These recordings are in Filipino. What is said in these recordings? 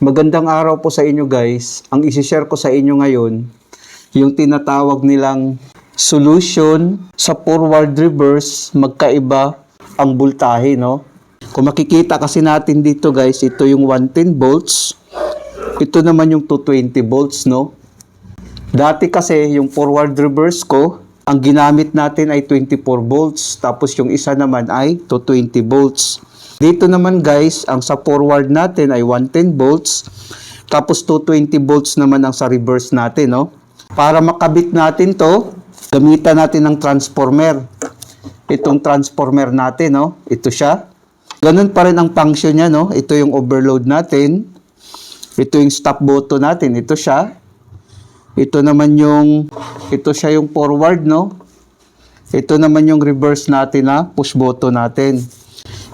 Magandang araw po sa inyo guys. Ang isi-share ko sa inyo ngayon, yung tinatawag nilang solution sa forward reverse, magkaiba ang voltahe, no? Kung makikita kasi natin dito guys, ito yung 110 volts, ito naman yung 220 volts, no? Dati kasi yung forward reverse ko, ang ginamit natin ay 24 volts, tapos yung isa naman ay 220 volts. Dito naman guys, ang sa forward natin ay 110 volts, tapos 220 volts naman ang sa reverse natin, no? Para makabit natin to, gamitan natin ng transformer. Itong transformer natin, no? Ito siya. Ganun pa rin ang function niya, no? Ito yung overload natin. Ito yung stop button natin. Ito siya. Ito naman yung, ito siya yung forward, no? Ito naman yung reverse natin na push button natin.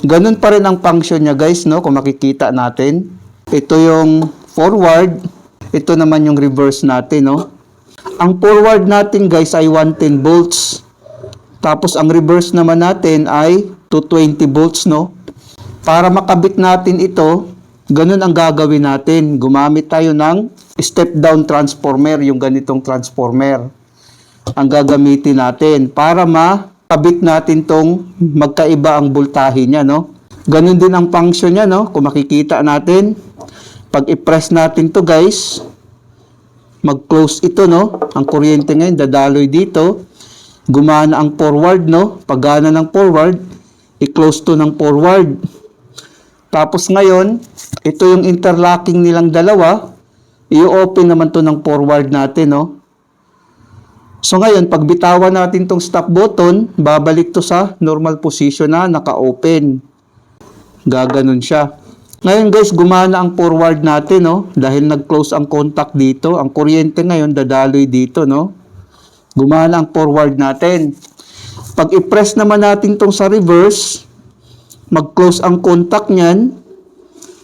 Ganun pa rin ang function niya guys, no? Kung makikita natin. Ito yung forward. Ito naman yung reverse natin, no? Ang forward natin guys ay 110 volts. Tapos ang reverse naman natin ay 220 volts, no? Para makabit natin ito, ganun ang gagawin natin. Gumamit tayo ng step-down transformer, yung ganitong transformer. Ang gagamitin natin para makabit natin tong magkaiba ang voltahe niya, no? Ganun din ang function niya, no? Kung makikita natin, pag i-press natin to guys, mag-close ito, no? Ang kuryente ngayon, dadaloy dito. Gumana ang forward, no? Pagana ng forward, i-close to ng forward. Tapos ngayon, ito yung interlocking nilang dalawa. I-open naman to ng forward natin, no? So ngayon, pag bitawan natin tong stop button, babalik to sa normal position na naka-open. Gaganon siya. Ngayon guys, gumana ang forward natin, no? Dahil nag-close ang contact dito. Ang kuryente ngayon, dadaloy dito, no? Gumana ang forward natin. Pag i-press naman natin tong sa reverse, mag-close ang contact niyan,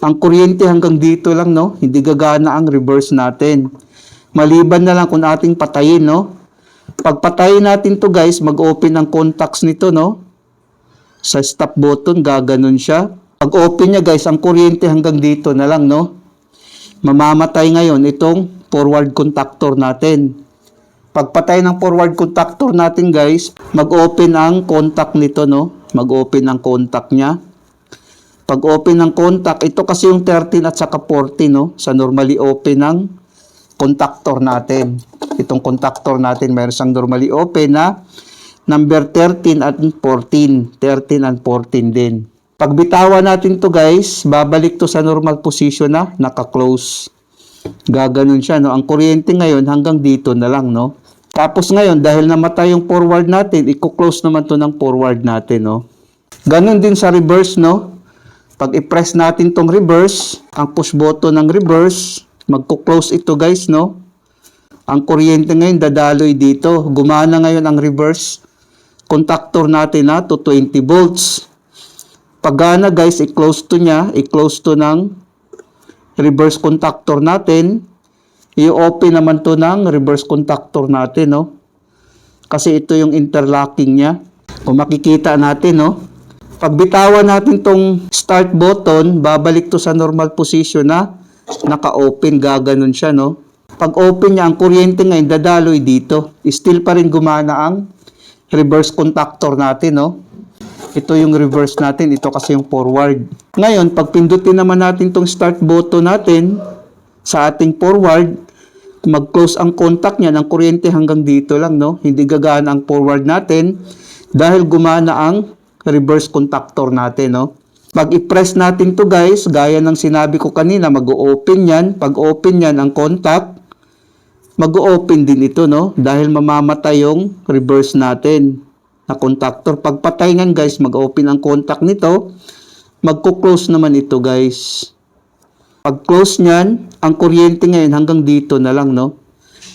ang kuryente hanggang dito lang, no? Hindi gagana ang reverse natin. Maliban na lang kung ating patayin, no? Pag patayin natin to guys, mag-open ang contacts nito, no? Sa stop button, gaganon siya. Pag open niya guys, ang kuryente hanggang dito na lang, no? Mamamatay ngayon itong forward contactor natin. Pagpatay ng forward contactor natin guys, mag-open ang contact nito, no? Mag-open ang contact niya. Pag open ng contact, ito kasi yung 13 at saka 14, no? Sa normally open ng contactor natin. Itong contactor natin, mayroon siyang normally open na number 13 at 14. 13 and 14 din. Pag bitawan natin to guys, babalik to sa normal position na naka-close. Gaganon siya, no? Ang kuryente ngayon hanggang dito na lang, no? Tapos ngayon, dahil namatay yung forward natin, i-close naman to ng forward natin, no? Ganon din sa reverse, no? Pag i-press natin tong reverse, ang push button ng reverse, magko-close ito guys, no? Ang kuryente ngayon dadaloy dito. Gumana ngayon ang reverse contactor natin na to 20 volts. Pagana guys, i-close to niya, i-close to ng reverse contactor natin. I-open naman to ng reverse contactor natin, no? Kasi ito yung interlocking niya. Kung makikita natin, no? Pag bitawan natin tong start button, babalik to sa normal position na naka-open, gaganon siya, no? Pag open niya, ang kuryente ngayon dadaloy dito. Still pa rin gumana ang reverse contactor natin, no? Ito yung reverse natin, ito kasi yung forward. Ngayon, pag pindutin naman natin tong start button natin sa ating forward, mag-close ang contact niya ng kuryente hanggang dito lang, no? Hindi gagana ang forward natin dahil gumana ang reverse contactor natin, no? Pag i-press natin to guys, gaya ng sinabi ko kanina, mag-open yan. Pag open yan ang contact, mag-open din ito, no? Dahil mamamatay yung reverse natin na contactor. Pag patay nyan guys, mag-open ang contact nito, magko-close naman ito guys. Pag close nyan, ang kuryente ngayon hanggang dito na lang, no?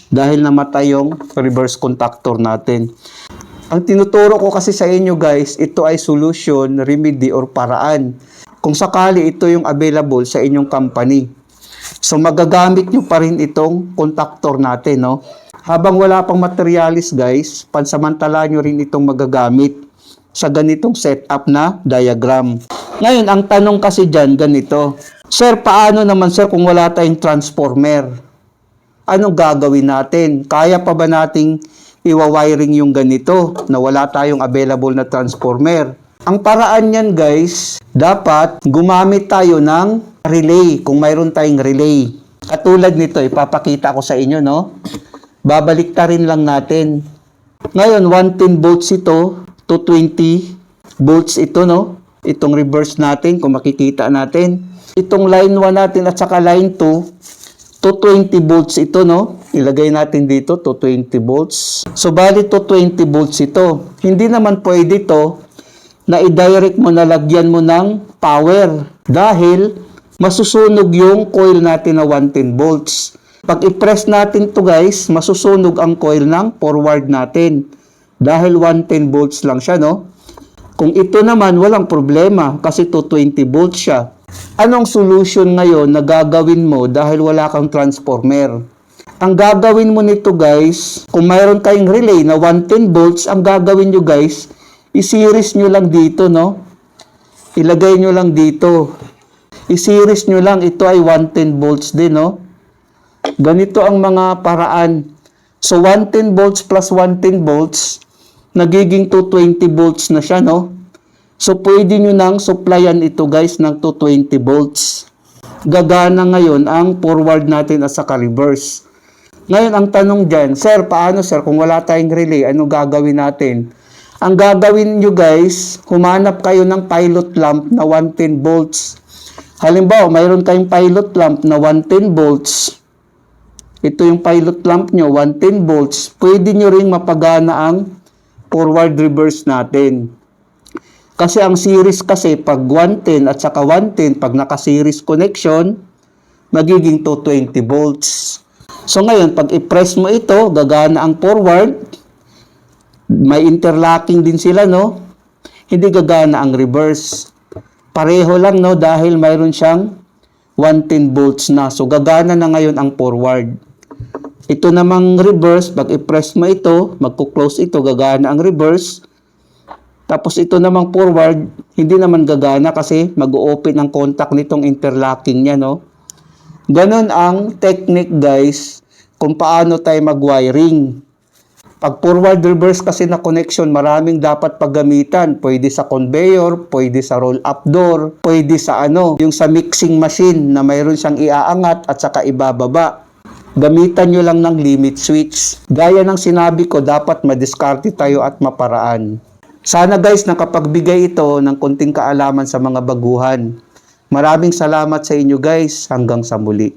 Dahil namatay yung reverse contactor natin. Ang tinuturo ko kasi sa inyo guys, ito ay solution, remedy, or paraan. Kung sakali ito yung available sa inyong company. So magagamit nyo pa rin itong contactor natin, no? Habang wala pang materialis guys, pansamantala nyo rin itong magagamit sa ganitong setup na diagram. Ngayon, ang tanong kasi dyan, ganito. Sir, paano naman sir kung wala tayong transformer? Anong gagawin natin? Kaya pa ba nating iwa-wiring yung ganito na wala tayong available na transformer? Ang paraan niyan guys, dapat gumamit tayo ng relay kung mayroon tayong relay. Katulad nito, ipapakita ko sa inyo, no? Babalik rin lang natin. Ngayon, 110 volts ito, 220 volts ito, no? Itong reverse natin, kung makikita natin. Itong line 1 natin at saka line 2, 220 volts ito, no? Ilagay natin dito, 220 volts. So, bali 220 volts ito. Hindi naman pwede to na i-direct mo na lagyan mo ng power dahil masusunog yung coil natin na 110 volts. Pag i-press natin to guys, masusunog ang coil ng forward natin dahil 110 volts lang siya, no? Kung ito naman, walang problema kasi 220 volts siya. Anong solution ngayon na gagawin mo dahil wala kang transformer? Ang gagawin mo nito guys, kung mayroon kayong relay na 110 volts, ang gagawin nyo guys, i-series nyo lang dito, no? Ilagay nyo lang dito. I-series nyo lang, ito ay 110 volts din, no? Ganito ang mga paraan. So, 110 volts plus 110 volts, nagiging 220 volts na siya, no? So, pwede nyo nang supplyan ito, guys, ng 220 volts. Gagana ngayon ang forward natin at saka reverse. Ngayon, ang tanong dyan, Sir, paano sir, kung wala tayong relay, ano gagawin natin? Ang gagawin nyo guys, humanap kayo ng pilot lamp na 110 volts. Halimbawa, mayroon kayong pilot lamp na 110 volts. Ito yung pilot lamp nyo, 110 volts. Pwede nyo ring mapagana ang forward reverse natin. Kasi ang series kasi pag 110 at saka 110, pag naka-series connection, magiging 220 volts. So ngayon, pag i-press mo ito, gagana ang forward, may interlocking din sila, no? Hindi gagana ang reverse. Pareho lang, no? Dahil mayroon siyang 110 volts na. So, gagana na ngayon ang forward. Ito namang reverse, pag i-press mo ito, magko-close ito, gagana ang reverse. Tapos ito namang forward, hindi naman gagana kasi mag-open ang contact nitong interlocking niya, no? Ganon ang technique, guys, kung paano tayo mag-wiring. Pag forward reverse kasi na connection, maraming dapat paggamitan. Pwede sa conveyor, pwede sa roll-up door, pwede sa ano, yung sa mixing machine na mayroon siyang iaangat at saka ibababa. Gamitan nyo lang ng limit switch. Gaya ng sinabi ko, dapat madiskarte tayo at maparaan. Sana guys, nakapagbigay ito ng konting kaalaman sa mga baguhan. Maraming salamat sa inyo guys. Hanggang sa muli.